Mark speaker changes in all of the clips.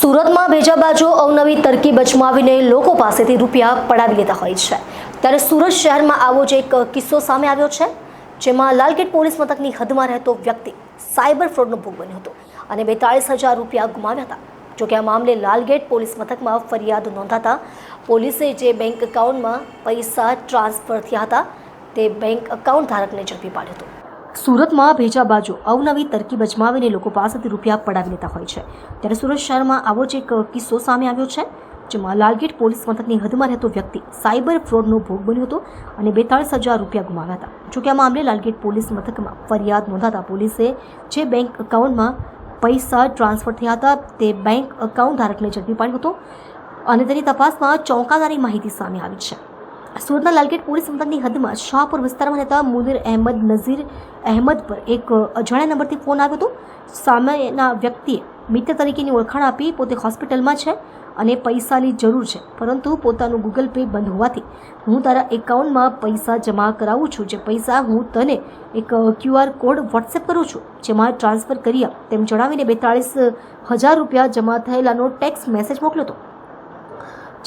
Speaker 1: સુરતમાં ભેજા બાજુ અવનવી તરકીબ અજમાવીને લોકો પાસેથી રૂપિયા પડાવી લેતા હોય છે. ત્યારે સુરત શહેરમાં આવો જ એક કિસ્સો સામે આવ્યો છે, જેમાં લાલગેટ પોલીસ મથકની હદમાં રહેતો વ્યક્તિ સાયબર ફ્રોડનો ભોગ બન્યો હતો અને બેતાળીસ હજાર રૂપિયા ગુમાવ્યા હતા. જોકે આ મામલે લાલગેટ પોલીસ મથકમાં ફરિયાદ નોંધાતા પોલીસે જે બેંક એકાઉન્ટમાં પૈસા ટ્રાન્સફર થયા હતા, તે બેંક એકાઉન્ટ ધારકને ઝડપી પાડ્યો હતો. સુરતમાં ભેજા બાજુ અવનવી તરકીબ અજમાવીને લોકો પાસેથી રૂપિયા પડાવી લેતા હોય છે. ત્યારે સુરત શહેરમાં આવો જ એક કિસ્સો સામે આવ્યો છે, જેમાં લાલગેટ પોલીસ મથકની હદમાં રહેતો વ્યક્તિ સાયબર ફ્રોડનો ભોગ બન્યો હતો અને બેતાળીસ હજાર રૂપિયા ગુમાવ્યા હતા. જોકે આ મામલે લાલગેટ પોલીસ મથકમાં ફરિયાદ નોંધાતા પોલીસે જે બેંક એકાઉન્ટમાં પૈસા ટ્રાન્સફર થયા હતા, તે બેંક એકાઉન્ટ ધારકને ઝડપી પાડ્યો હતો અને તેની તપાસમાં ચોંકાદારી માહિતી સામે આવી છે. સુરતના લાલગેટ પોલીસ મથકની હદમાં શાહપુર વિસ્તારમાં રહેતા મુનીર અહેમદ નઝીર અહેમદ પર એક અજાણ્યા નંબરથી ફોન આવ્યો હતો. સામેના વ્યક્તિએ મિત્ર તરીકેની ઓળખાણ આપી પોતે હોસ્પિટલમાં છે અને પૈસાની જરૂર છે, પરંતુ પોતાનું ગૂગલ પે બંધ હોવાથી હું તારા એકાઉન્ટમાં પૈસા જમા કરાવું છું. જે પૈસા હું તને એક ક્યુઆર કોડ વોટ્સએપ કરું છું, જેમાં ટ્રાન્સફર કરી આપ. તેમ જણાવીને બેતાળીસ હજાર રૂપિયા જમા થયેલાનો ટેક્સ મેસેજ મોકલ્યો હતો.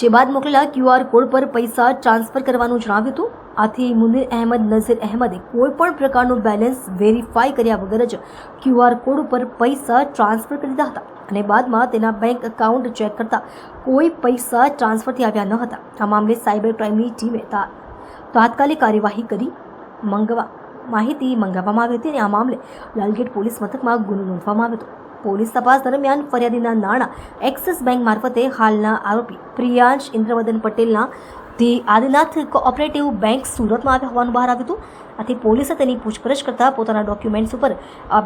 Speaker 1: જે બાદ મોકલેલા ક્યુઆર કોડ પર પૈસા ટ્રાન્સફર કરવાનું જણાવ્યું હતું. આથી મુનીર અહેમદ, નઝીર અહેમદે કોઈપણ પ્રકારનું બેલેન્સ વેરીફાઈ કર્યા વગર જ ક્યુઆર કોડ ઉપર પૈસા ટ્રાન્સફર કરી દીધા હતા અને બાદમાં તેના બેંક એકાઉન્ટ ચેક કરતા કોઈ પૈસા ટ્રાન્સફરથી આવ્યા ન હતા. આ મામલે સાયબર ક્રાઇમની ટીમે તાત્કાલિક કાર્યવાહી કરી મંગવા, માહિતી મંગાવવામાં આવી હતી અને આ મામલે લાલગેટ પોલીસ મથકમાં ગુનો નોંધવામાં આવ્યો હતો. પોલીસ તપાસ દરમિયાન ફરિયાદીના નાણાં એક્સિસ બેંક મારફતે હાલના આરોપી પ્રિયાંશ ઇન્દ્રવદન પટેલના ધી આદિનાથ કોઓપરેટિવ બેંક સુરતમાં આવ્યા હોવાનું બહાર આવ્યું હતું. આથી પોલીસે તેની પૂછપરછ કરતા પોતાના ડોક્યુમેન્ટ્સ ઉપર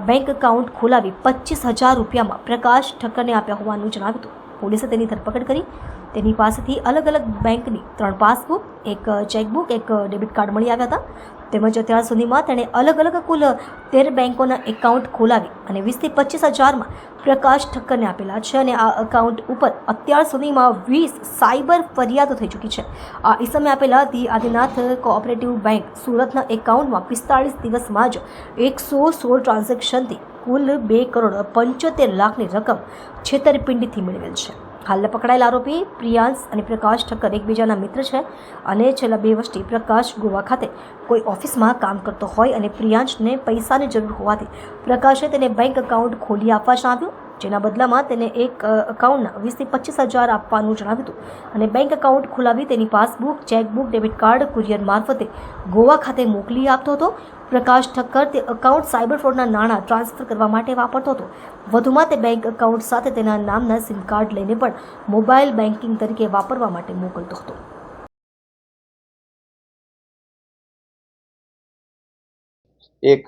Speaker 1: બેંક એકાઉન્ટ ખોલાવી પચીસ હજાર રૂપિયામાં પ્રકાશ ઠક્કરને આપ્યા હોવાનું જણાવ્યું હતું. પોલીસે તેની ધરપકડ કરી. તેની પાસેથી અલગ અલગ બેંકની ત્રણ પાસબુક, એક ચેકબુક, એક ડેબિટ કાર્ડ મળી આવ્યા હતા. તેમજ અત્યાર સુધીમાં તેણે અલગ અલગ કુલ તેર બેંકોના એકાઉન્ટ ખોલાવી અને વીસથી પચીસ હજારમાં પ્રકાશ ઠક્કરને આપેલા છે અને આ એકાઉન્ટ ઉપર અત્યાર સુધીમાં વીસ સાયબર ફરિયાદો થઈ ચૂકી છે. આ ઇસમે આપેલા ધી આદિનાથ કોઓપરેટિવ બેંક સુરતના એકાઉન્ટમાં પિસ્તાળીસ દિવસમાં જ એકસો સોળ ટ્રાન્ઝેક્શનથી કુલ બે કરોડ પંચોતેર લાખની રકમ છેતરપિંડીથી મેળવેલ છે. હાલના પકડાયેલા આરોપી પ્રિયાંશ અને પ્રકાશ ઠક્કર એકબીજાના મિત્ર છે અને છેલ્લા બે વર્ષથી પ્રકાશ ગોવા ખાતે કોઈ ઓફિસમાં કામ કરતો હોય અને પ્રિયાંશને પૈસાની જરૂર હોવાથી પ્રકાશે તેને બેંક એકાઉન્ટ ખોલી આપવા જણાવ્યું. જેના બદલામાં તેને એક એકાઉન્ટના વીસથી પચીસ હજાર આપવાનું જણાવ્યું હતું. અને બેંક એકાઉન્ટ ખોલાવી તેની passbook chequebook debit card courier મારફતે ગોવા ખાતે મોકલી આપતો હતો. પ્રકાશ ઠક્કર તે એકાઉન્ટ સાયબર ફ્રોડના નાણાં ટ્રાન્સફર કરવા માટે વાપરતો હતો. વધુમાં તે બેંક એકાઉન્ટ સાથે તેના નામના સિમ કાર્ડ લઈને પણ મોબાઈલ બેન્કિંગ તરીકે વાપરવા માટે મોકલતો હતો.
Speaker 2: એક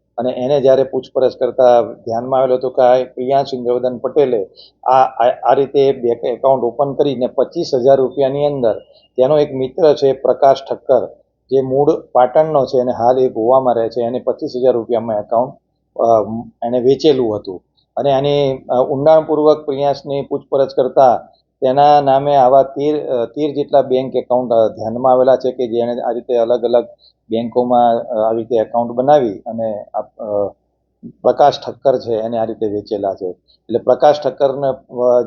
Speaker 2: અને એને જ્યારે પૂછપરછ કરતા ધ્યાનમાં આવેલું હતું કે આ પ્રિયાંશ ઇન્દ્રવદન પટેલે આ આ રીતે બેંક એકાઉન્ટ ઓપન કરીને પચીસ હજાર રૂપિયાની અંદર તેનો એક મિત્ર છે, પ્રકાશ ઠક્કર, જે મૂળ પાટણનો છે અને હાલ એ ગોવામાં રહે છે, એને પચીસ હજાર રૂપિયામાં એકાઉન્ટ એને વેચેલું હતું. અને આની ઊંડાણપૂર્વક પ્રિયાંશની પૂછપરછ કરતા તેના નામે આવા તેર તીર જેટલા બેંક એકાઉન્ટ ધ્યાનમાં આવેલા છે કે જેણે આ રીતે અલગ અલગ બેંકોમાં આવી રીતે એકાઉન્ટ બનાવી અને પ્રકાશ ઠક્કર છે એને આ રીતે વેચેલા છે. એટલે પ્રકાશ ઠક્કરને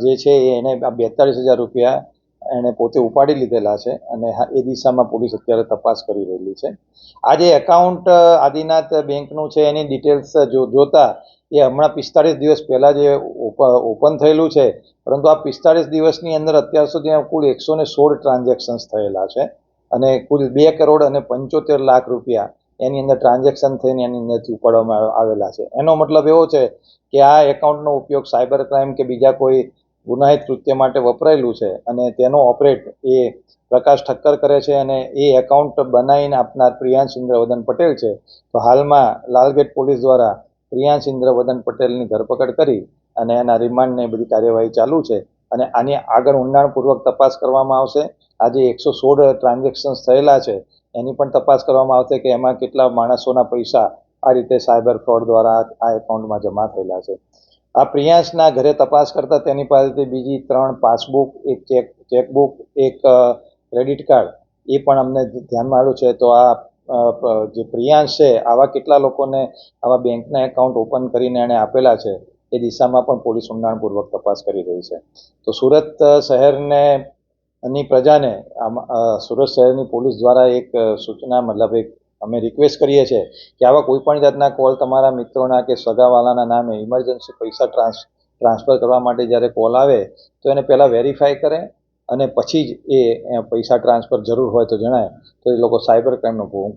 Speaker 2: જે છે એને બેતાળીસ હજાર રૂપિયા એણે પોતે ઉપાડી લીધેલા છે અને એ દિશામાં પોલીસ અત્યારે તપાસ કરી રહેલી છે. આ જે એકાઉન્ટ આદિનાથ બેંકનું છે, એની ડિટેલ્સ જો, જોતા એ હમણાં પિસ્તાળીસ દિવસ પહેલાં જે ઓપ- ઓપન થયેલું છે, પરંતુ આ પિસ્તાળીસ દિવસની અંદર અત્યાર સુધી કુલ એકસો ને સોળ ટ્રાન્ઝેક્શન્સ થયેલા છે અને કુલ બે કરોડ અને પંચોતેર લાખ રૂપિયા એની અંદર ટ્રાન્ઝેક્શન થઈને એની અંદરથી ઉપાડવામાં આવેલા છે. એનો મતલબ એવો છે કે આ એકાઉન્ટનો ઉપયોગ સાયબર ક્રાઇમ કે બીજા કોઈ ગુનાહિત કૃત્ય માટે વપરાયેલું છે અને તેનો ઓપરેટ એ પ્રકાશ ઠક્કર કરે છે અને એ એકાઉન્ટ બનાવીને આપનાર પ્રિયાંશ ઇન્દ્રવદન પટેલ છે. તો હાલમાં લાલગેટ પોલીસ દ્વારા પ્રિયાંશ ઇન્દ્રવદન પટેલની ધરપકડ કરી અને એના રિમાન્ડને બધી કાર્યવાહી ચાલુ છે અને આની આગળ ઊંડાણપૂર્વક તપાસ કરવામાં આવશે. આજે એકસો સોળ ટ્રાન્ઝેક્શન્સ થયેલા છે. એની પણ તપાસ કરવામાં આવશે કે એમાં કેટલા માણસોના પૈસા આ રીતે સાયબર ફ્રોડ દ્વારા આ એકાઉન્ટમાં જમા થયેલા છે. આ પ્રિયાંશના ઘરે તપાસ કરતાં તેની પાસેથી બીજી ત્રણ પાસબુક, એક ચેક, ચેકબુક, એક ક્રેડિટ કાર્ડ, એ પણ અમને ધ્યાનમાં આવ્યું છે. તો આ જે પ્રિયાંશ છે, આવા કેટલા લોકોને આવા બેંકના એકાઉન્ટ ઓપન કરીને એણે આપેલા છે, એ દિશામાં પણ પોલીસ ઊંડાણપૂર્વક તપાસ કરી રહી છે. તો સુરત શહેરને ની પ્રજાને સુરત શહેરની પોલીસ દ્વારા એક સૂચના, મતલબ એક અમે રિક્વેસ્ટ કરીએ છીએ કે આવા કોઈપણ જાતના કોલ તમારા મિત્રોના કે સગાવાલાના નામે ઇમરજન્સી પૈસા ટ્રાન્સ ટ્રાન્સફર કરવા માટે જ્યારે કોલ આવે, તો એને પહેલાં વેરીફાઈ કરે અને પછી જ એ પૈસા ટ્રાન્સફર જરૂર હોય તો જણાય. તો એ લોકો સાયબર ક્રાઇમનો ભોગ